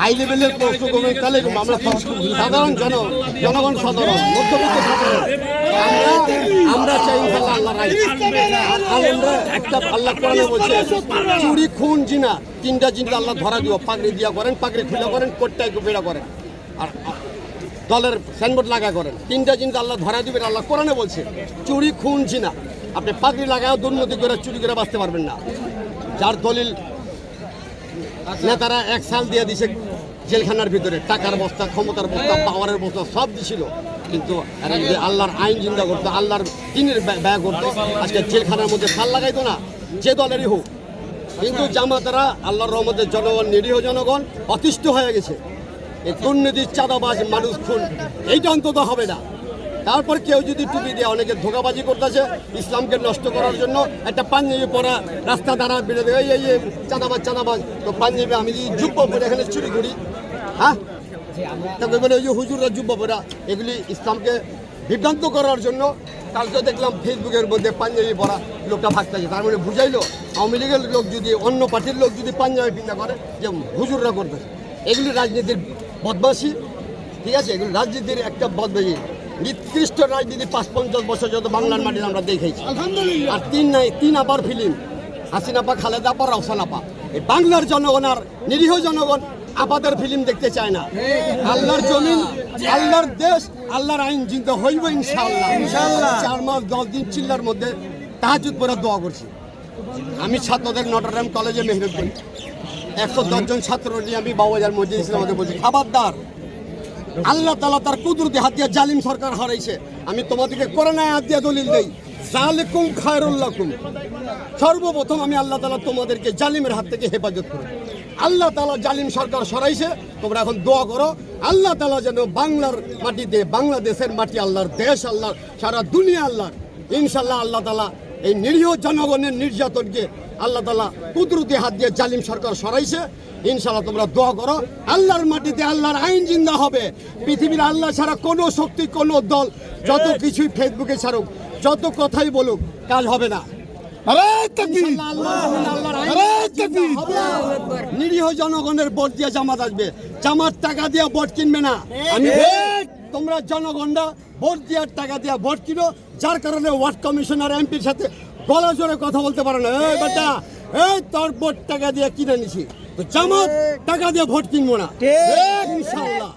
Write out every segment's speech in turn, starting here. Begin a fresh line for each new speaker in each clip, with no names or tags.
High লেভেলের প্রশ্ন করবেন তাহলে আমরা সাধারণ জন জনগণ সাধারণ, মধ্যবিত্ত সাধারণ। আমরা আমরা চাই আলেমরা একটা আল্লাহ কোরআনে বলছে, চুরি, খুন, জিনা, তিনটা জিনিস আল্লাহ ধরা দিব, পাগড়ি দিয়া করেন, পাগড়ি খুলে করেন কোটটাই বেড়া করেন। আর দলের সাইনবোর্ড লাগা করেন। তিনটা জিনিস আল্লাহ ধরা দিবেন আল্লাহ কোরআনে বলছে। চুরি, খুন, জিনা। আপনি পাগড়ি লাগায় দুর্নীতি করে, চুরি করে বাঁচতে পারবেন না। যার দলিল নেতারা এক সাল দিয়ে দিছে জেলখানার ভিতরে। টাকার বস্তা, ক্ষমতার বস্তা, পাওয়ারের বস্তা, সব দিছিল। কিন্তু আল্লাহর আইন জিন্দা করতো, আল্লাহর দিনের ব্যয় করতো, আজকে জেলখানার মধ্যে সাল লাগাইতো না, যে দলেরই হোক। কিন্তু জামাতারা আল্লাহর রহমতের জনগণ, নিরীহ জনগণ অতিষ্ঠ হয়ে গেছে। এই দুর্নীতির চাঁদাবাজ মানুষ খুন, এইটা অন্তত হবে না। তারপর কেউ যদি টুপি দিয়ে অনেকে ধোকাবাজি করতেছে, ইসলামকে নষ্ট করার জন্য একটা পাঞ্জাবি পরা রাস্তা দ্বারা বেড়ে দেয় এই এই, চাঁদাবাজ চাঁদাবাজ। তো পাঞ্জাবি আমি যদি যুব্ব পরে এখানে চুরি করি হ্যাঁ? তাকে বলে ওই যে হুজুররা যুব্ব পরা, এগুলি ইসলামকে বিভ্রান্ত করার জন্য কালকে দেখলাম ফেসবুকের মধ্যে পাঞ্জাবি পরা লোকটা ভাগ ভাগতেছে। তার মানে বুঝাইলো, আওয়ামী লীগের লোক যদি, অন্য পার্টির লোক যদি পাঞ্জাবি পিন্দা করে, যে হুজুররা করবে এগুলি রাজনীতির বদমাসি ঠিক আছে? এগুলো রাজনীতির একটা বদমাসি নিকৃষ্ট রাজনীতি পাঁচ পঞ্চাশ বছর যত বাংলার মাটিতে আমরা দেখেছি। আর তিন নাই তিন আবার ফিল্ম। হাসিনাপা আপা রওসান আপা এই বাংলার জনগণ আর নিরীহ জনগণ আপাদের ফিল্ম দেখতে চায় না। আল্লাহর জমিন আল্লাহর দেশ আল্লাহর আইন চিন্তা হইব ইনশাআল্লাহ। ইনশাআল্লাহ। চার মাস দশ দিন চিল্লার মধ্যে তাহাজুদ করে দোয়া করছি। আমি ছাত্রদের নটরডেম কলেজে মেহনত করি। একশো দশজন ছাত্র নিয়ে আমি বাবাজার মসজিদ ইসলামকে বলছি খাবারদার আল্লাহ তালা তার কুদরতি হাত দিয়ে জালিম সরকার হারাইছে। আমি তোমাদেরকে করোনা হাত দিয়ে দলিল দেই। জালেকুম খায়রুল্লাকুম সর্বপ্রথম আমি আল্লাহ তালা তোমাদেরকে জালিমের হাত থেকে হেফাজত করি আল্লাহ তালা জালিম সরকার সরাইছে, তোমরা এখন দোয়া করো। আল্লাহ তালা যেন বাংলার মাটিতে, বাংলাদেশের মাটি আল্লাহর দেশ আল্লাহ সারা দুনিয়া আল্লাহর। ইনশাল্লাহ আল্লাহ তালা এই নিরীহ জনগণের নির্যাতনকে আল্লাহ তালা কুদরতি হাত দিয়ে জালিম সরকার সরাইছে। ইনশাল্লাহ তোমরা দোয়া করো আল্লাহর মাটিতে আল্লাহর আইন জিন্দা হবে। পৃথিবীর আল্লাহ ছাড়া কোনো শক্তি কোনো দল যত কিছুই ফেসবুকে ছাড়ুক যত কথাই বলুক কাজ হবে না। নিরীহ জনগণের ভোট দিয়ে জামাত আসবে। জামাত টাকা দিয়ে ভোট কিনবে না। আমি তোমরা জনগণরা ভোট দেওয়ার টাকা দিয়ে ভোট কিনো যার কারণে ওয়ার্ড কমিশনার এমপির সাথে গলা জোরে কথা বলতে পারে না। এই বেটা এই তোর ভোট টাকা দিয়ে কিনে নিছি। তো জামাত টাকা দিয়ে ভোট কিনবো না। ইনশাল্লাহ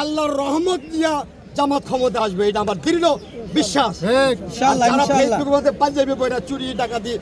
আল্লাহর রহমত দিয়া জামাত ক্ষমতা আসবে এটা আমার দৃঢ় বিশ্বাস। পাঞ্জাবি বইরা চুরি টাকা দিয়ে